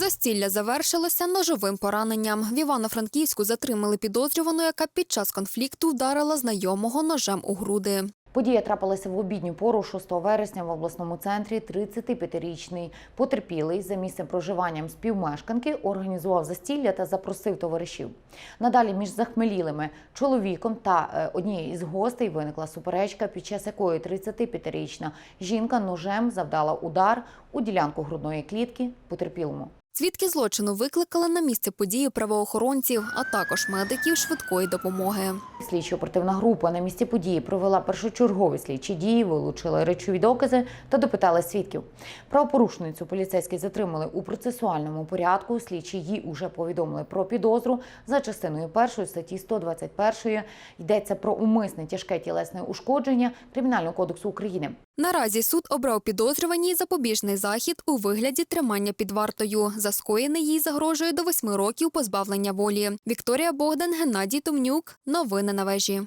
Застілля завершилося ножовим пораненням. В Івано-Франківську затримали підозрювану, яка під час конфлікту вдарила знайомого ножем у груди. Подія трапилася в обідню пору 6 вересня в обласному центрі. 35-річний потерпілий за місцем проживанням співмешканки організував застілля та запросив товаришів. Надалі між захмелілими чоловіком та е, однією із гостей виникла суперечка, під час якої 35-річна жінка ножем завдала удар у ділянку грудної клітки потерпілому. Свідки злочину викликали на місце події правоохоронців, а також медиків швидкої допомоги. Слідчо-оперативна група на місці події провела першочергові слідчі дії, вилучили речові докази та допитали свідків. Правопорушницю поліцейські затримали у процесуальному порядку. Слідчі їй уже повідомили про підозру за частиною першої статті 121 йдеться про умисне тяжке тілесне ушкодження Кримінального кодексу України. Наразі суд обрав підозрюваній запобіжний захід у вигляді тримання під вартою. За скоєне їй загрожує до восьми років позбавлення волі. Вікторія Богдан, Геннадій Томнюк. Новини на вежі.